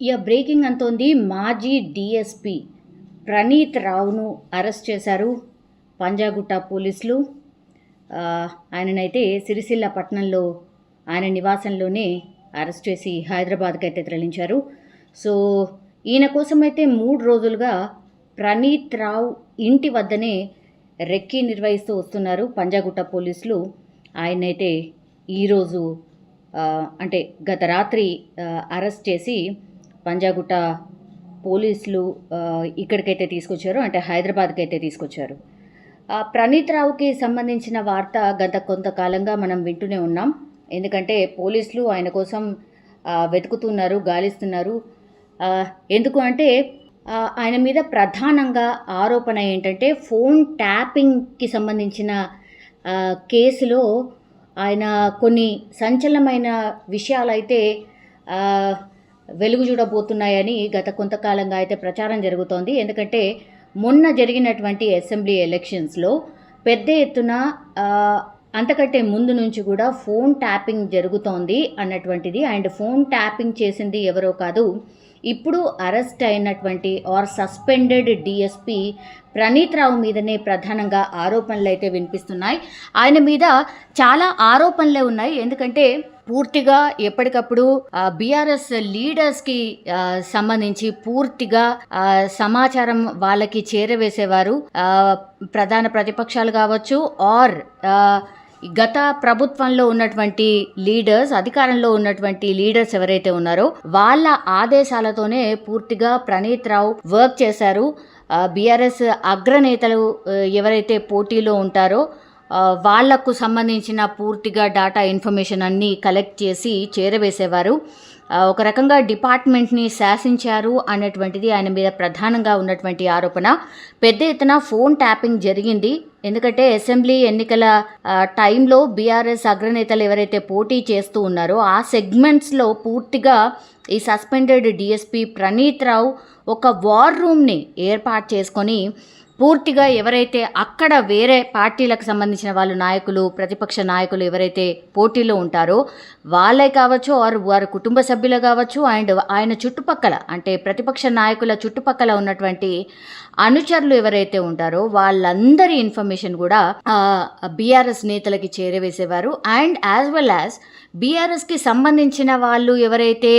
ఇక బ్రేకింగ్ అంతోంది మాజీ డిఎస్పి ప్రణీత్ రావును అరెస్ట్ చేశారు పంజాగుట్ట పోలీసులు. ఆయననైతే సిరిసిల్ల పట్టణంలో ఆయన నివాసంలోనే అరెస్ట్ చేసి హైదరాబాద్కి అయితే తరలించారు. సో ఈయన కోసమైతే మూడు రోజులుగా ప్రణీత్ రావు ఇంటి వద్దనే రెక్కీ నిర్వహిస్తూ వస్తున్నారు పంజాగుట్ట పోలీసులు. ఆయనైతే ఈరోజు అంటే గత రాత్రి అరెస్ట్ చేసి పంజాగుట్ట పోలీసులు ఇక్కడికైతే తీసుకొచ్చారు. అంటే హైదరాబాద్కి అయితే తీసుకొచ్చారు ప్రణీత్ రావుకి సంబంధించిన వార్త గత కొంతకాలంగా మనం వింటూనే ఉన్నాం. ఎందుకంటే పోలీసులు ఆయన కోసం వెతుకుతున్నారు గాలిస్తున్నారు. ఎందుకు అంటే ఆయన మీద ప్రధానంగా ఆరోపణ ఏంటంటే ఫోన్ ట్యాపింగ్కి సంబంధించిన కేసులో ఆయన కొన్ని సంచలనమైన విషయాలైతే వెలుగు చూడబోతున్నాయని గత కొంతకాలంగా అయితే ప్రచారం జరుగుతోంది. ఎందుకంటే మొన్న జరిగినటువంటి అసెంబ్లీ ఎలక్షన్స్లో పెద్ద ఎత్తున అంతకంటే ముందు నుంచి కూడా ఫోన్ ట్యాపింగ్ జరుగుతోంది అన్నటువంటిది. అండ్ ఫోన్ ట్యాపింగ్ చేసింది ఎవరో కాదు ఇప్పుడు అరెస్ట్ అయినటువంటి or suspended DSP Praneeth Rao మీదనే ప్రధానంగా ఆరోపణలు అయితే వినిపిస్తున్నాయి. ఆయన మీద చాలా ఆరోపణలే ఉన్నాయి. ఎందుకంటే పూర్తిగా ఎప్పటికప్పుడు బీఆర్ఎస్ లీడర్స్కి కి సంబంధించి పూర్తిగా సమాచారం వాళ్ళకి చేరవేసేవారు ప్రధాన ప్రతిపక్షాలు కావచ్చు ఆర్ గత ప్రభుత్వంలో ఉన్నటువంటి లీడర్స్ అధికారంలో ఉన్నటువంటి లీడర్స్ ఎవరైతే ఉన్నారో వాళ్ళ ఆదేశాలతోనే పూర్తిగా ప్రణీత్ రావు వర్క్ చేశారు. బీఆర్ఎస్ అగ్రనేతలు ఎవరైతే పోటీలో ఉంటారో వాళ్ళకు సంబంధించిన పూర్తిగా డేటా ఇన్ఫర్మేషన్ అన్నీ కలెక్ట్ చేసి చేరవేసేవారు. ఒక రకంగా డిపార్ట్మెంట్ని శాసించారు అనేటువంటిది ఆయన మీద ప్రధానంగా ఉన్నటువంటి ఆరోపణ. పెద్ద ఎత్తున ఫోన్ ట్యాపింగ్ జరిగింది. ఎందుకంటే అసెంబ్లీ ఎన్నికల టైంలో బీఆర్ఎస్ అగ్రనేతలు ఎవరైతే పోటీ చేస్తూ ఉన్నారో ఆ సెగ్మెంట్స్లో పూర్తిగా ఈ సస్పెండెడ్ డిఎస్పీ ప్రణీత్ రావు ఒక వార్ రూమ్ని ఏర్పాటు చేసుకొని పూర్తిగా ఎవరైతే అక్కడ వేరే పార్టీలకు సంబంధించిన వాళ్ళు నాయకులు ప్రతిపక్ష నాయకులు ఎవరైతే పోటీలో ఉంటారో వాళ్ళే కావచ్చు వారు వారి కుటుంబ సభ్యులు కావచ్చు అండ్ ఆయన చుట్టుపక్కల అంటే ప్రతిపక్ష నాయకుల చుట్టుపక్కల ఉన్నటువంటి అనుచరులు ఎవరైతే ఉంటారో వాళ్ళందరి ఇన్ఫర్మేషన్ కూడా బీఆర్ఎస్ నేతలకి చేరవేసేవారు. అండ్ యాజ్ వెల్ యాజ్ బీఆర్ఎస్కి సంబంధించిన వాళ్ళు ఎవరైతే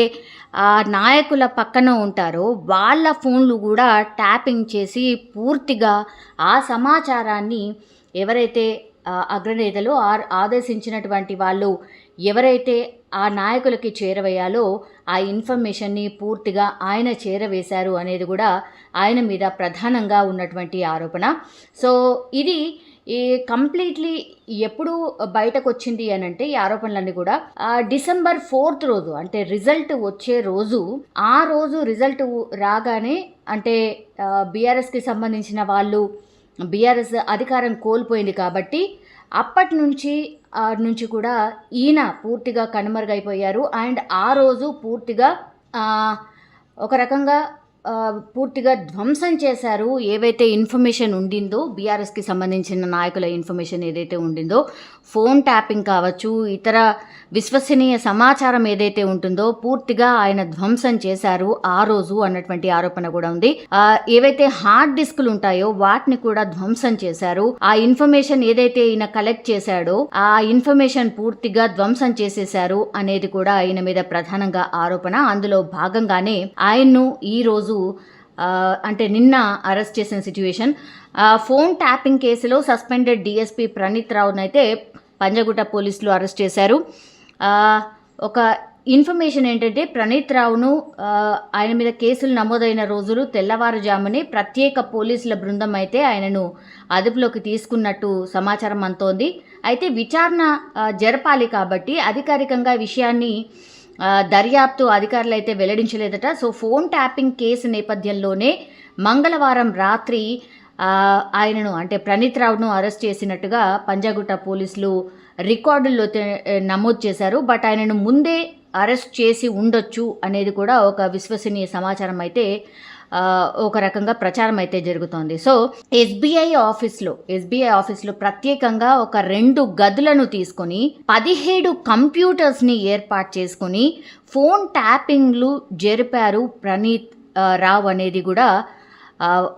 ఆ నాయకుల పక్కన ఉంటారో వాళ్ళ ఫోన్లు కూడా ట్యాపింగ్ చేసి పూర్తిగా ఆ సమాచారాన్ని ఎవరైతే అగ్రనేతలు ఆ- ఆదేశించినటువంటి వాళ్ళు ఎవరైతే ఆ నాయకులకి చేరవేయాలో ఆ ఇన్ఫర్మేషన్ని పూర్తిగా ఆయన చేరవేశారు అనేది కూడా ఆయన మీద ప్రధానంగా ఉన్నటువంటి ఆరోపణ. సో ఇది ఈ కంప్లీట్లీ ఎప్పుడు బయటకు వచ్చింది అని అంటే ఈ ఆరోపణలన్నీ కూడా డిసెంబర్ ఫోర్త్ రోజు అంటే రిజల్ట్ వచ్చే రోజు ఆ రోజు రిజల్ట్ రాగానే అంటే బీఆర్ఎస్కి సంబంధించిన వాళ్ళు బీఆర్ఎస్ అధికారం కోల్పోయింది కాబట్టి అప్పటి నుంచి ఆ నుంచి కూడా ఈయన పూర్తిగా కనుమరుగైపోయారు. అండ్ ఆ రోజు పూర్తిగా ఒక రకంగా పూర్తిగా ధ్వంసం చేశారు. ఏవైతే ఇన్ఫర్మేషన్ ఉండిందో బీఆర్ఎస్కి సంబంధించిన నాయకుల ఇన్ఫర్మేషన్ ఏదైతే ఉండిందో ఫోన్ ట్యాపింగ్ కావచ్చు ఇతర విశ్వసనీయ సమాచారం ఏదైతే ఉంటుందో పూర్తిగా ఆయన ధ్వంసం చేశారు ఆ రోజు అన్నటువంటి ఆరోపణ కూడా ఉంది. ఏవైతే హార్డ్ డిస్కులు ఉంటాయో వాటిని కూడా ధ్వంసం చేశారు. ఆ ఇన్ఫర్మేషన్ ఏదైతే ఈయన కలెక్ట్ చేశాడో ఆ ఇన్ఫర్మేషన్ పూర్తిగా ధ్వంసం చేసేశారు అనేది కూడా ఆయన మీద ప్రధానంగా ఆరోపణ. అందులో భాగంగానే ఆయన్ను ఈ రోజు అంటే నిన్న అరెస్ట్ చేసిన సిచ్యువేషన్. ఫోన్ ట్యాపింగ్ కేసులో సస్పెండెడ్ డిఎస్పి ప్రణీత్ రావునైతే పంజగుట్ట పోలీసులు అరెస్ట్ చేశారు. ఒక ఇన్ఫర్మేషన్ ఏంటంటే ప్రణీత్ రావును ఆయన మీద కేసులు నమోదైన రోజులు తెల్లవారుజామునే ప్రత్యేక పోలీసుల బృందం అయితే ఆయనను అదుపులోకి తీసుకున్నట్టు సమాచారం అంతోంది అయితే విచారణ జరపాలి కాబట్టి అధికారికంగా విషయాన్ని దర్యాప్తు అధికారులు అయితే వెల్లడించలేదట. సో ఫోన్ ట్యాపింగ్ కేసు నేపథ్యంలోనే మంగళవారం రాత్రి ఆయనను అంటే ప్రణీత్ రావును అరెస్ట్ చేసినట్టుగా పంజాగుట్ట పోలీసులు రికార్డుల్లో నమోదు చేశారు. బట్ ఆయనను ముందే అరెస్ట్ చేసి ఉండొచ్చు అనేది కూడా ఒక విశ్వసనీయ సమాచారం అయితే ఒక రకంగా ప్రచారం అయితే జరుగుతోంది. సో ఎస్బీఐ ఆఫీస్లో ఎస్బీఐ ఆఫీస్లో ప్రత్యేకంగా ఒక రెండు గదులను తీసుకొని పదిహేడు కంప్యూటర్స్ని ఏర్పాటు చేసుకొని ఫోన్ ట్యాపింగ్లు జరిపారు ప్రణీత్ రావు అనేది కూడా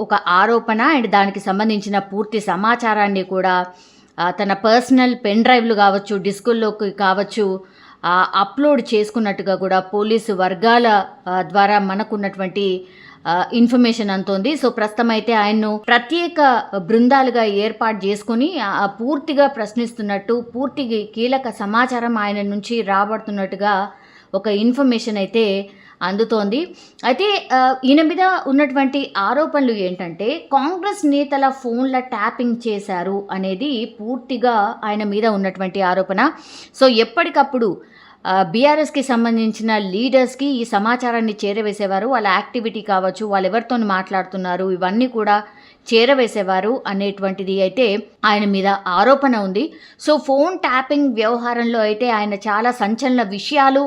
ఒక ఆరోపణ. అండ్ దానికి సంబంధించిన పూర్తి సమాచారాన్ని కూడా తన పర్సనల్ పెన్ డ్రైవ్లు కావచ్చు డిస్కుల్లోకి కావచ్చు అప్లోడ్ చేసుకున్నట్టుగా కూడా పోలీసు వర్గాల ద్వారా మనకున్నటువంటి ఇన్ఫర్మేషన్ అంతోంది సో ప్రస్తుతం అయితే ఆయన్ను ప్రత్యేక బృందాలుగా ఏర్పాటు చేసుకుని పూర్తిగా ప్రశ్నిస్తున్నట్టు పూర్తి కీలక సమాచారం ఆయన నుంచి రాబడుతున్నట్టుగా ఒక ఇన్ఫర్మేషన్ అయితే అందుతోంది. అయితే ఈయన మీద ఉన్నటువంటి ఆరోపణలు ఏంటంటే కాంగ్రెస్ నేతల ఫోన్ల ట్యాపింగ్ చేశారు అనేది పూర్తిగా ఆయన మీద ఉన్నటువంటి ఆరోపణ. సో ఎప్పటికప్పుడు బీఆర్ఎస్కి సంబంధించిన లీడర్స్కి ఈ సమాచారాన్ని చేరవేసేవారు. వాళ్ళ యాక్టివిటీ కావచ్చు వాళ్ళు ఎవరితో మాట్లాడుతున్నారు. ఇవన్నీ కూడా చేరవేసేవారు అనేటువంటిది అయితే ఆయన మీద ఆరోపణ ఉంది. సో ఫోన్ ట్యాపింగ్ వ్యవహారంలో అయితే ఆయన చాలా సంచలన విషయాలు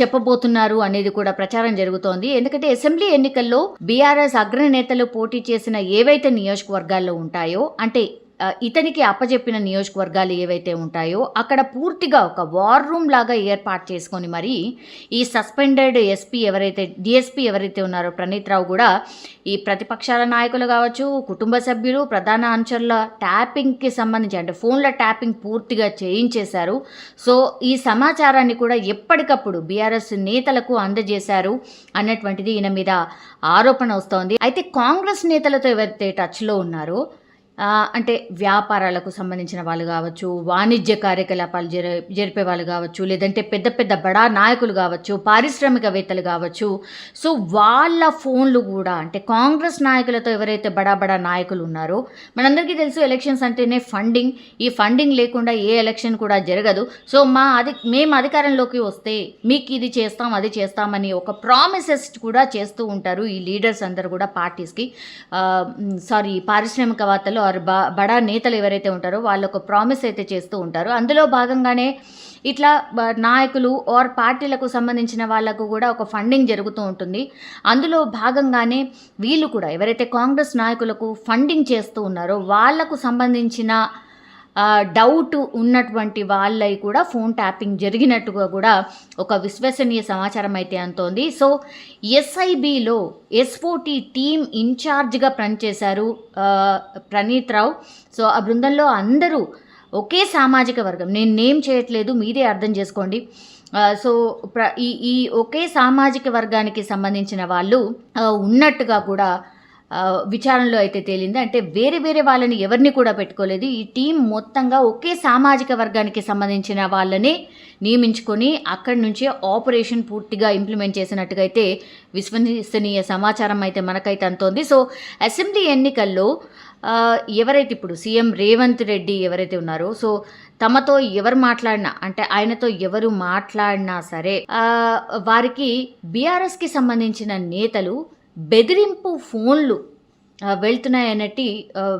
చెప్పబోతున్నారు అనేది కూడా ప్రచారం జరుగుతోంది. ఎందుకంటే అసెంబ్లీ ఎన్నికల్లో బీఆర్ఎస్ అగ్రనేతలు పోటీ చేసిన ఏవైతే నియోజకవర్గాల్లో ఉంటాయో అంటే ఇతనికి అప్పజెప్పిన నియోజకవర్గాలు ఏవైతే ఉంటాయో అక్కడ పూర్తిగా ఒక వార్ రూమ్ లాగా ఏర్పాటు చేసుకొని మరి ఈ సస్పెండెడ్ ఎస్పీ ఎవరైతే డిఎస్పీ ఎవరైతే ఉన్నారో ప్రణీత్ రావు కూడా ఈ ప్రతిపక్షాల నాయకులు కావచ్చు కుటుంబ సభ్యులు ప్రధాన అంశాల ట్యాపింగ్కి సంబంధించి అంటే ఫోన్ల ట్యాపింగ్ పూర్తిగా చేయించేశారు. సో ఈ సమాచారాన్ని కూడా ఎప్పటికప్పుడు బీఆర్ఎస్ నేతలకు అందజేశారు అన్నటువంటిది ఈయన మీద ఆరోపణ వస్తోంది. అయితే కాంగ్రెస్ నేతలతో ఎవరైతే టచ్లో ఉన్నారో అంటే వ్యాపారాలకు సంబంధించిన వాళ్ళు కావచ్చు వాణిజ్య కార్యకలాపాలు జరి జరిపే వాళ్ళు కావచ్చు లేదంటే పెద్ద పెద్ద బడా నాయకులు కావచ్చు పారిశ్రామికవేత్తలు కావచ్చు. సో వాళ్ళ ఫోన్లు కూడా అంటే కాంగ్రెస్ నాయకులతో ఎవరైతే బడా బడా నాయకులు ఉన్నారో మనందరికీ తెలుసు ఎలక్షన్స్ అంటేనే ఫండింగ్. ఈ ఫండింగ్ లేకుండా ఏ ఎలక్షన్ కూడా జరగదు. సో మా అది మేము అధికారంలోకి వస్తే మీకు ఇది చేస్తాం అది చేస్తామని ఒక ప్రామిసెస్ కూడా చేస్తూ ఉంటారు ఈ లీడర్స్ అందరు కూడా పార్టీస్కి. సారీ పారిశ్రామికవేత్తలు ఆర్ బ బడా నేతలు ఎవరైతే ఉంటారో వాళ్ళు ఒక ప్రామిస్ అయితే చేస్తూ ఉంటారు. అందులో భాగంగానే ఇట్లా నాయకులు ఆర్ పార్టీలకు సంబంధించిన వాళ్ళకు కూడా ఒక ఫండింగ్ జరుగుతూ ఉంటుంది. అందులో భాగంగానే వీళ్ళు కూడా ఎవరైతే కాంగ్రెస్ నాయకులకు ఫండింగ్ చేస్తూ ఉన్నారో వాళ్ళకు సంబంధించిన డౌట్ ఉన్నటువంటి వాళ్ళై కూడా ఫోన్ ట్యాపింగ్ జరిగినట్టుగా కూడా ఒక విశ్వసనీయ సమాచారం అయితే అంతోంది సో ఎస్ఐబిలో ఎస్ఓటి టీమ్ ఇన్ఛార్జ్గా పనిచేశారు ప్రణీత్ రావు. సో ఆ బృందంలో అందరూ ఒకే సామాజిక వర్గం. నేను నేమ్ చేయట్లేదు మీరే అర్థం చేసుకోండి. సో ప్ర ఈ ఈ ఒకే సామాజిక వర్గానికి సంబంధించిన వాళ్ళు ఉన్నట్టుగా కూడా విచారణలో అయితే తేలింది. అంటే వేరే వేరే వాళ్ళని ఎవరిని కూడా పెట్టుకోలేదు. ఈ టీం మొత్తంగా ఒకే సామాజిక వర్గానికి సంబంధించిన వాళ్ళని నియమించుకొని అక్కడి నుంచే ఆపరేషన్ పూర్తిగా ఇంప్లిమెంట్ చేసినట్టుగా అయితే విశ్వసనీయ సమాచారం అయితే మనకైతే అంతోంది సో అసెంబ్లీ ఎన్నికల్లో ఎవరైతే ఇప్పుడు సీఎం రేవంత్ రెడ్డి ఎవరైతే ఉన్నారో సో తమతో ఎవరు మాట్లాడినా అంటే ఆయనతో ఎవరు మాట్లాడినా సరే వారికి బీఆర్ఎస్కి సంబంధించిన నేతలు బెదిరింపు ఫోన్లు ఆ,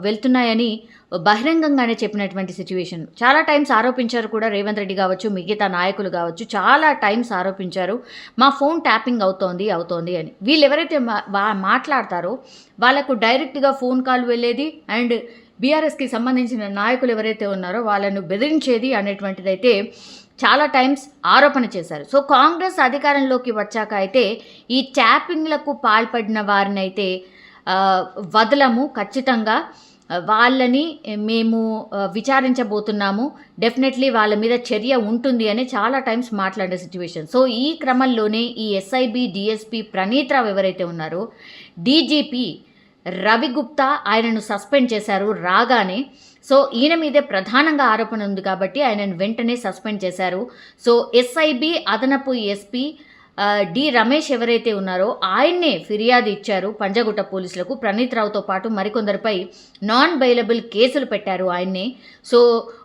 వెళ్తున్నాయని బహిరంగంగానే చెప్పినటువంటి సిచ్యువేషన్ చాలా టైమ్స్ ఆరోపించారు కూడా రేవంత్ రెడ్డి కావచ్చు మిగతా నాయకులు కావచ్చు చాలా టైమ్స్ ఆరోపించారు మా ఫోన్ ట్యాపింగ్ అవుతోంది అవుతోంది అని. వీళ్ళు ఎవరైతే మా- మాట్లాడతారో వాళ్ళకు డైరెక్ట్గా ఫోన్ కాల్ వెళ్ళేది అండ్ బీఆర్ఎస్కి సంబంధించిన నాయకులు ఎవరైతే ఉన్నారో వాళ్ళను బెదిరించేది అనేటువంటిది అయితే చాలా టైమ్స్ ఆరోపణ చేశారు. సో కాంగ్రెస్ అధికారంలోకి వచ్చాక అయితే ఈ ట్యాపింగ్లకు పాల్పడిన వారినైతే వదలము ఖచ్చితంగా. వాళ్ళని మేము విచారించబోతున్నాము. డెఫినెట్లీ వాళ్ళ మీద చర్య ఉంటుంది అని చాలా టైమ్స్ మాట్లాడే సిచ్యువేషన్. సో ఈ క్రమంలోనే ఈ ఎస్ఐబి డిఎస్పి ప్రణీత్ రావు ఎవరైతే ఉన్నారో డీజీపీ రవిగుప్తా ఆయనను సస్పెండ్ చేశారు రాగానే. సో ఈయన మీదే ప్రధానంగా ఆరోపణ ఉంది కాబట్టి ఆయనను వెంటనే సస్పెండ్ చేశారు. సో ఎస్ఐబి అదనపు ఎస్పీ డి రమేష్ ఎవరైతే ఉన్నారో ఆయన్నే ఫిర్యాదు ఇచ్చారు పంజగుట్ట పోలీసులకు. ప్రణీత్ రావుతో పాటు మరికొందరిపై నాన్ బెయిలబుల్ కేసులు పెట్టారు ఆయన్నే. సో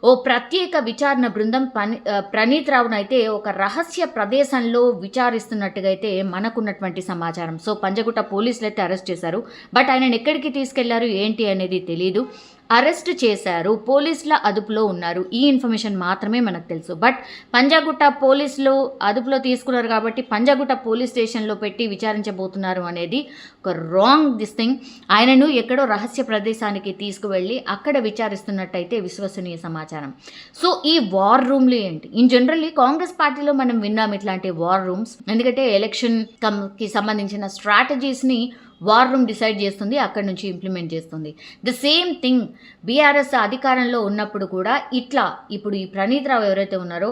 ఓ ప్రత్యేక విచారణ బృందం పని ప్రణీత్ రావును అయితే ఒక రహస్య ప్రదేశంలో విచారిస్తున్నట్టుగా అయితే మనకున్నటువంటి సమాచారం. సో పంజగుట్ట పోలీసులు అయితే అరెస్ట్ చేశారు. బట్ ఆయనను ఎక్కడికి తీసుకెళ్ళారు ఏంటి అనేది తెలియదు అరెస్ట్ చేశారు. పోలీసుల అదుపులో ఉన్నారు. ఈ ఇన్ఫర్మేషన్ మాత్రమే మనకు తెలుసు. బట్ పంజాగుట్ట పోలీసులు అదుపులో తీసుకున్నారు కాబట్టి పంజాగుట్ట పోలీస్ స్టేషన్లో పెట్టి విచారించబోతున్నారు అనేది ఒక రాంగ్ దిస్ థింగ్ ఆయనను ఎక్కడో రహస్య ప్రదేశానికి తీసుకువెళ్ళి అక్కడ విచారిస్తున్నట్టయితే విశ్వసనీయ సమాచారం. సో ఈ వార్ రూమ్లు ఏంటి? ఇన్ జనరల్లీ కాంగ్రెస్ పార్టీలో మనం విన్నాం ఇట్లాంటి వార్ రూమ్స్ ఎందుకంటే ఎలక్షన్కి సంబంధించిన స్ట్రాటజీస్ని వార్ రూమ్ డిసైడ్ చేస్తుంది అక్కడి నుంచి ఇంప్లిమెంట్ చేస్తుంది. ద సేమ్ థింగ్ బీఆర్ఎస్ అధికారంలో ఉన్నప్పుడు కూడా ఇట్లా ఇప్పుడు ఈ ప్రణీత్ రావు ఎవరైతే ఉన్నారో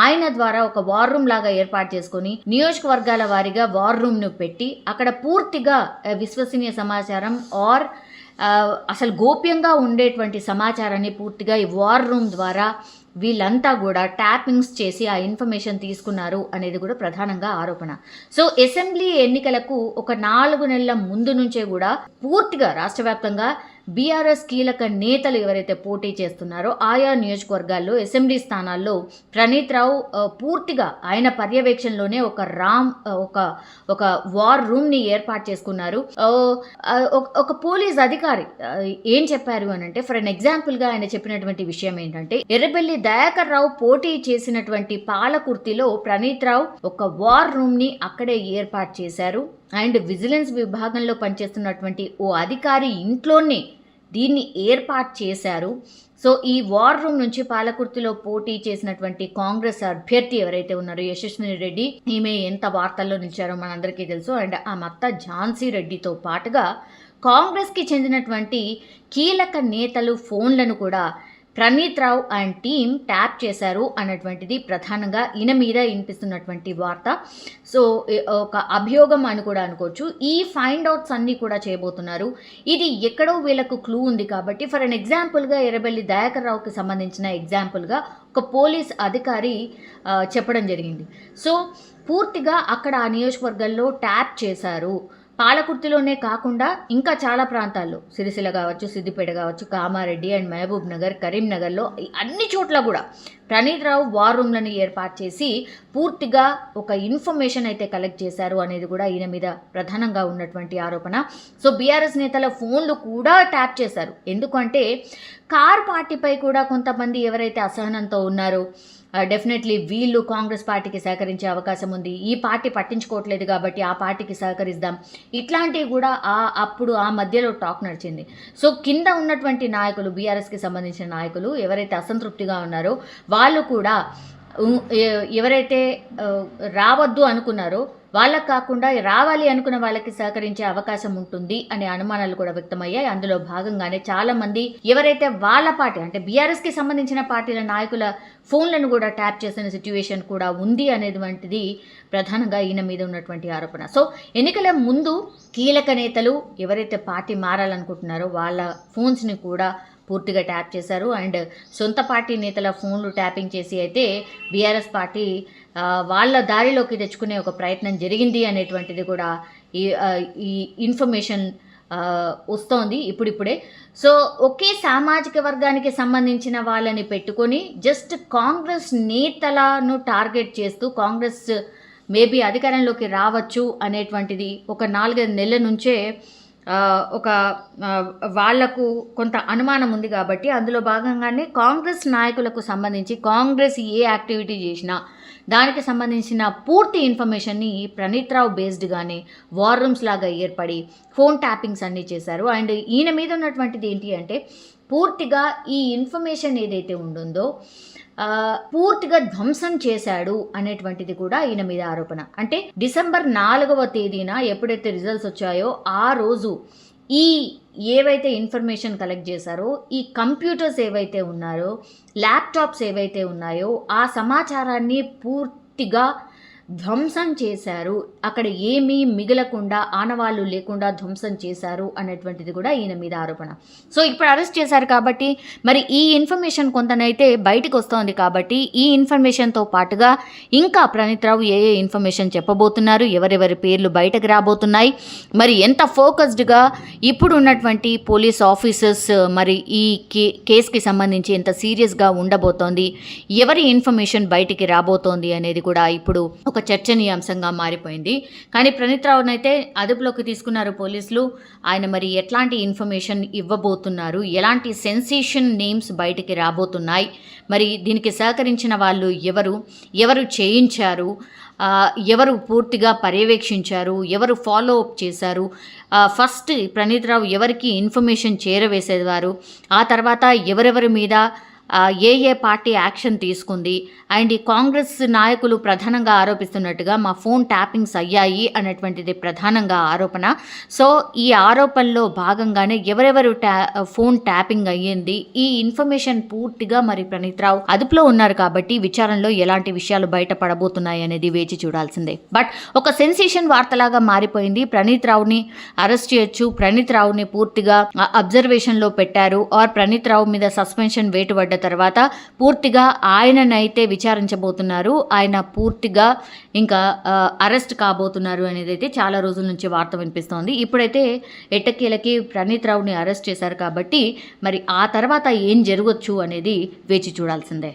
ఆయన ద్వారా ఒక వార్ రూమ్ లాగా ఏర్పాటు చేసుకొని నియోజకవర్గాల వారీగా వార్ రూమ్ను పెట్టి అక్కడ పూర్తిగా విశ్వసనీయ సమాచారం ఆర్ అసలు గోప్యంగా ఉండేటువంటి సమాచారాన్ని పూర్తిగా ఈ వార్ రూమ్ ద్వారా వీళ్ళంతా కూడా ట్యాపింగ్స్ చేసి ఆ ఇన్ఫర్మేషన్ తీసుకున్నారు అనేది కూడా ప్రధానంగా ఆరోపణ. సో అసెంబ్లీ ఎన్నికలకు ఒక నాలుగు నెలల ముందు నుంచే కూడా పూర్తిగా రాష్ట్ర వ్యాప్తంగా బీఆర్ఎస్ కీలక నేతలు ఎవరైతే పోటీ చేస్తున్నారో ఆయా నియోజకవర్గాల్లో అసెంబ్లీ స్థానాల్లో ప్రణీత్ రావు పూర్తిగా ఆయన పర్యవేక్షణలోనే ఒక రామ్ ఒక ఒక వార్ రూమ్ని ఏర్పాటు చేసుకున్నారు. ఒక- పోలీస్ అధికారి ఏం చెప్పారు అని అంటే ఫర్ అన్ ఎగ్జాంపుల్గా ఆయన చెప్పినటువంటి విషయం ఏంటంటే ఎర్రబెల్లి దయాకర్ రావు పోటీ చేసినటువంటి పాలకుర్తిలో ప్రణీత్ రావు ఒక వార్ రూమ్ని అక్కడే ఏర్పాటు చేశారు. అండ్ విజిలెన్స్ విభాగంలో పనిచేస్తున్నటువంటి ఓ అధికారి ఇంట్లోనే దీన్ని ఏర్పాటు చేశారు. సో ఈ వార్ రూమ్ నుంచి పాలకుర్తిలో పోటీ చేసినటువంటి కాంగ్రెస్ అభ్యర్థి ఎవరైతే ఉన్నారో యశస్విని రెడ్డి ఈమె ఎంత వార్తల్లో నిలిచారో మనందరికీ తెలుసు. అండ్ ఆ మత్త ఝాన్సీ రెడ్డితో పాటుగా కాంగ్రెస్కి చెందినటువంటి కీలక నేతలు ఫోన్లను కూడా Praneeth Rao and team tap చేశారు అన్నటువంటిది ప్రధానంగా ఈయన మీద వినిపిస్తున్నటువంటి వార్త. సో ఒక అభియోగం అని కూడా అనుకోవచ్చు. ఈ ఫైండ్ అవుట్స్ అన్నీ కూడా చేయబోతున్నారు. ఇది ఎక్కడో వీళ్ళకు క్లూ ఉంది కాబట్టి ఫర్ అన్ ఎగ్జాంపుల్గా ఎర్రబెల్లి దయాకర్ రావుకి సంబంధించిన ఎగ్జాంపుల్గా ఒక పోలీస్ అధికారి చెప్పడం జరిగింది. సో పూర్తిగా అక్కడ ఆ నియోజకవర్గాల్లో ట్యాప్ చేశారు. పాలకుర్తిలోనే కాకుండా ఇంకా చాలా ప్రాంతాల్లో సిరిసిల్ల కావచ్చు సిద్దిపేట కావచ్చు కామారెడ్డి అండ్ మహబూబ్ నగర్ కరీంనగర్లో అన్ని చోట్ల కూడా ప్రణీత్ రావు వార్ రూమ్లను ఏర్పాటు చేసి పూర్తిగా ఒక ఇన్ఫర్మేషన్ అయితే కలెక్ట్ చేశారు అనేది కూడా ఈయన మీద ప్రధానంగా ఉన్నటువంటి ఆరోపణ. సో బీఆర్ఎస్ నేతల ఫోన్లు కూడా ట్యాప్ చేశారు. ఎందుకంటే కార్ పార్టీపై కూడా కొంతమంది ఎవరైతే అసహనంతో ఉన్నారో డెఫినెట్లీ వీళ్ళు కాంగ్రెస్ పార్టీకి సహకరించే అవకాశం ఉంది. ఈ పార్టీ పట్టించుకోవట్లేదు కాబట్టి ఆ పార్టీకి సహకరిద్దాం. ఇట్లాంటివి కూడా ఆ అప్పుడు ఆ మధ్యలో టాక్ నడిచింది. సో కింద ఉన్నటువంటి నాయకులు బీఆర్ఎస్కి సంబంధించిన నాయకులు ఎవరైతే అసంతృప్తిగా ఉన్నారో వాళ్ళు కూడా ఎవరైతే రావద్దు అనుకున్నారో వాళ్ళకు కాకుండా రావాలి అనుకున్న వాళ్ళకి సహకరించే అవకాశం ఉంటుంది అనే అనుమానాలు కూడా వ్యక్తమయ్యాయి. అందులో భాగంగానే చాలా మంది ఎవరైతే వాళ్ళ పార్టీ అంటే బీఆర్ఎస్కి సంబంధించిన పార్టీల నాయకుల ఫోన్లను కూడా ట్యాప్ చేసిన సిచ్యువేషన్ కూడా ఉంది అనేటువంటిది ప్రధానంగా ఈయన మీద ఉన్నటువంటి ఆరోపణ. సో ఎన్నికల ముందు కీలక నేతలు ఎవరైతే పార్టీ మారాలనుకుంటున్నారో వాళ్ళ ఫోన్స్ని కూడా పూర్తిగా ట్యాప్ చేశారు. అండ్ సొంత పార్టీ నేతల ఫోన్లు ట్యాపింగ్ చేసి అయితే బీఆర్ఎస్ పార్టీ వాళ్ళ దారిలోకి తెచ్చుకునే ఒక ప్రయత్నం జరిగింది అనేటువంటిది కూడా ఈ ఈ ఇన్ఫర్మేషన్ వస్తోంది ఇప్పుడిప్పుడే. సో ఒకే సామాజిక వర్గానికి సంబంధించిన వాళ్ళని పెట్టుకొని జస్ట్ కాంగ్రెస్ నేతలను టార్గెట్ చేస్తూ కాంగ్రెస్ మేబీ అధికారంలోకి రావచ్చు అనేటువంటిది ఒక నాలుగైదు నెలల నుంచే ఒక వాళ్ళకు కొంత అనుమానం ఉంది కాబట్టి అందులో భాగంగానే కాంగ్రెస్ నాయకులకు సంబంధించి కాంగ్రెస్ ఏ యాక్టివిటీ చేసినా దానికి సంబంధించిన పూర్తి ఇన్ఫర్మేషన్ని ప్రణీత్రావు బేస్డ్గానే వార్ రూమ్స్ లాగా ఏర్పడి ఫోన్ ట్యాపింగ్స్ అన్నీ చేశారు. అండ్ ఈయన మీద ఉన్నటువంటిది ఏంటి అంటే పూర్తిగా ఈ ఇన్ఫర్మేషన్ ఏదైతే ఉంటుందో పూర్తిగా ధ్వంసం చేశాడు అనేటువంటిది కూడా ఈయన మీద ఆరోపణ. అంటే డిసెంబర్ నాలుగవ తేదీన ఎప్పుడైతే రిజల్ట్స్ వచ్చాయో ఆ రోజు ఈ ఏవైతే ఇన్ఫర్మేషన్ కలెక్ట్ చేశారో ఈ కంప్యూటర్స్ ఏవైతే ఉన్నారో ల్యాప్టాప్స్ ఏవైతే ఉన్నాయో ఆ సమాచారాన్ని పూర్తిగా ధ్వంసం చేశారు. అక్కడ ఏమీ మిగలకుండా ఆనవాళ్ళు లేకుండా ధ్వంసం చేశారు అనేటువంటిది కూడా ఈయన మీద ఆరోపణ. సో ఇప్పుడు అరెస్ట్ చేశారు కాబట్టి మరి ఈ ఇన్ఫర్మేషన్ కొంతనైతే బయటకు వస్తోంది కాబట్టి ఈ ఇన్ఫర్మేషన్తో పాటుగా ఇంకా ప్రణీత్ రావు ఏ ఏ ఇన్ఫర్మేషన్ చెప్పబోతున్నారు ఎవరెవరి పేర్లు బయటకు రాబోతున్నాయి మరి ఎంత ఫోకస్డ్గా ఇప్పుడు ఉన్నటువంటి పోలీస్ ఆఫీసర్స్ మరి ఈ కే కేసుకి సంబంధించి ఎంత సీరియస్గా ఉండబోతోంది ఎవరి ఇన్ఫర్మేషన్ బయటికి రాబోతోంది అనేది కూడా ఇప్పుడు ఒక చర్చనీయాంశంగా మారిపోయింది. కానీ ప్రణీత్ రావునైతే అదుపులోకి తీసుకున్నారు పోలీసులు. ఆయన మరి ఎట్లాంటి ఇన్ఫర్మేషన్ ఇవ్వబోతున్నారు? ఎలాంటి సెన్సేషన్ నేమ్స్ బయటికి రాబోతున్నాయి? మరి దీనికి సహకరించిన వాళ్ళు ఎవరు? ఎవరు చేయించారు? ఎవరు పూర్తిగా పర్యవేక్షించారు? ఎవరు ఫాలో అప్ చేశారు ఫస్ట్ ప్రణీత్ రావు ఎవరికి ఇన్ఫర్మేషన్ చేరవేసేవారు? ఆ తర్వాత ఎవరెవరి మీద ఏ ఏ పార్టీ యాక్షన్ తీసుకుంది? అండ్ ఈ కాంగ్రెస్ నాయకులు ప్రధానంగా ఆరోపిస్తున్నట్టుగా మా ఫోన్ ట్యాపింగ్స్ అయ్యాయి అనేటువంటిది ప్రధానంగా ఆరోపణ. సో ఈ ఆరోపణలో భాగంగానే ఎవరెవరు ట్యా ఫోన్ ట్యాపింగ్ అయ్యింది? ఈ ఇన్ఫర్మేషన్ పూర్తిగా మరి ప్రణీత్ రావు అదుపులో ఉన్నారు కాబట్టి విచారణలో ఎలాంటి విషయాలు బయటపడబోతున్నాయి అనేది వేచి చూడాల్సిందే. బట్ ఒక సెన్సేషన్ వార్తలాగా మారిపోయింది. ప్రణీత్ రావుని అరెస్ట్ చేయొచ్చు. ప్రణీత్ రావుని పూర్తిగా అబ్జర్వేషన్లో పెట్టారు. ఆర్ ప్రణీత్ రావు మీద సస్పెన్షన్ వేటు పడ్డ తర్వాత పూర్తిగా ఆయననైతే విచారించబోతున్నారు. ఆయన పూర్తిగా ఇంకా అరెస్ట్ కాబోతున్నారు అనేది అయితే చాలా రోజుల నుంచి వార్త వినిపిస్తోంది. ఇప్పుడైతే ఎట్టకేలకి ప్రణీత్ రావుని అరెస్ట్ చేశారు కాబట్టి మరి ఆ తర్వాత ఏం జరగచ్చు అనేది వేచి చూడాల్సిందే.